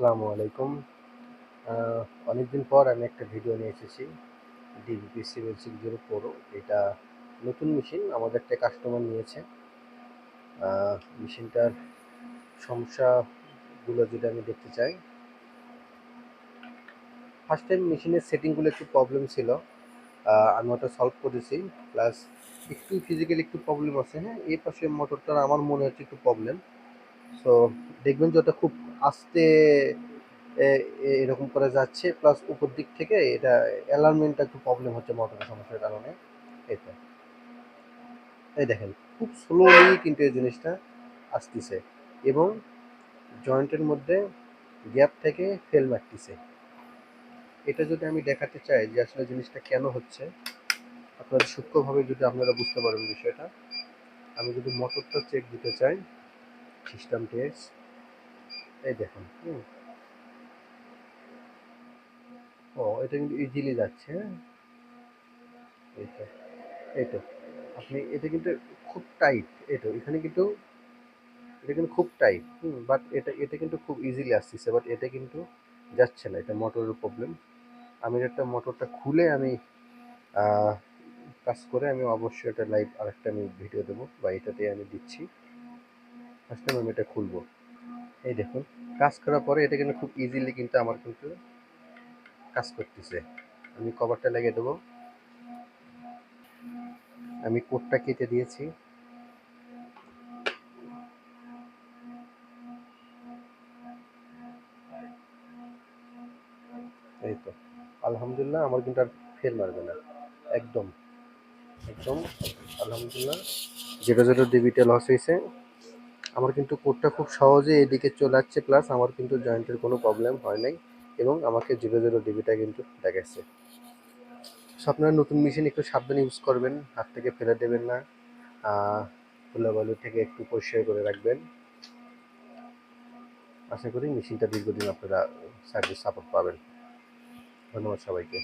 আসসালামু আলাইকুম। অনেকদিন পর আমি একটা ভিডিও নিয়ে এসেছি। DBP civil six zero four এটা নতুন মেশিন আমাদের একটা কাস্টমার নিয়েছে। মেশিনটার সমস্যাগুলো যদি আমি দেখতে চাই। ফার্স্ট টাইম মেশিনের সেটিংগুলো একটু প্রবলেম ছিল। আমি ওটা সলভ করেছি। প্লাস একটু ফিজিক্যালি একটু প্রবলেম আছে হ্যাঁ? এই পাশে মোটরটার আমার মনে হচ্ছে একটু প্রবলেম সো দেখবেন যে ওটা খুব আস্তে এরকম করে যাচ্ছে প্লাস উপর দিক থেকে এটা অ্যালার্মেন্টটা একটু প্রবলেম হচ্ছে মোটরের সমস্যার কারণে। এটা এই দেখেন, খুব স্লোলি কিন্তু এই জিনিসটা আসতেছে এবং জয়েন্টের মধ্যে গ্যাপ থেকে ফেল মারতেছে। এটা যদি আমি দেখাতে চাই যে আসলে জিনিসটা কেন হচ্ছে, আপনারা সূক্ষ্মভাবে যদি আপনারা বুঝতে পারেন বিষয়টা, আমি যদি মোটরটা চেক দিতে চাই সিস্টেম টেস্ট এই দেখুন ও, এটা কিন্তু ইজিলি যাচ্ছে হ্যাঁ। এই তো আপনি, এটা কিন্তু খুব টাইট এটা, এখানে কিন্তু, এটা কিন্তু খুব টাইট হুম বাট এটা এটা কিন্তু খুব ইজিলি আসতেছে বাট এটা কিন্তু যাচ্ছে না, এটা মোটরের প্রবলেম আমি একটা মোটরটা খুলে আমি কাজ করে আমি অবশ্যই এটা লাইভ আরেকটা আমি ভিডিও দেবো, বা এটাতে আমি দিচ্ছি। ফার্স্ট টাইম আমি এটা খুলবো। এই দেখুন, কাজ করার পরে এটা কিন্তু খুব ইজিলি কিন্তু আমার কিন্তু কাজ করতেছে। আমি কভারটা লাগিয়ে দেবো। আমি কোডটা কেটে দিয়েছি। এই তো, আলহামদুলিল্লাহ আমার কিন্তু আর ফেল মারবে না। একদম একদম, আলহামদুলিল্লাহ। জিরো জিরো ডিবিটা লস হয়েছে। আমার কিন্তু কোডটা খুব সহজে এদিকে চলে আসছে প্লাস আমার কিন্তু জয়েন্টের কোনো প্রবলেম হয় নাই এবং আমাকে জিরো জিরো ডিবিটা কিন্তু দেখাচ্ছে। সো আপনারা নতুন মেশিন একটু সাবধানে ইউজ করবেন, হাত থেকে ফেলে দেবেন না ধুলাবালু থেকে একটু পরিষ্কার করে রাখবেন। আশা করি মেশিনটা দীর্ঘদিন আপনারা সার্ভিস সাপোর্ট পাবেন। ধন্যবাদ সবাইকে।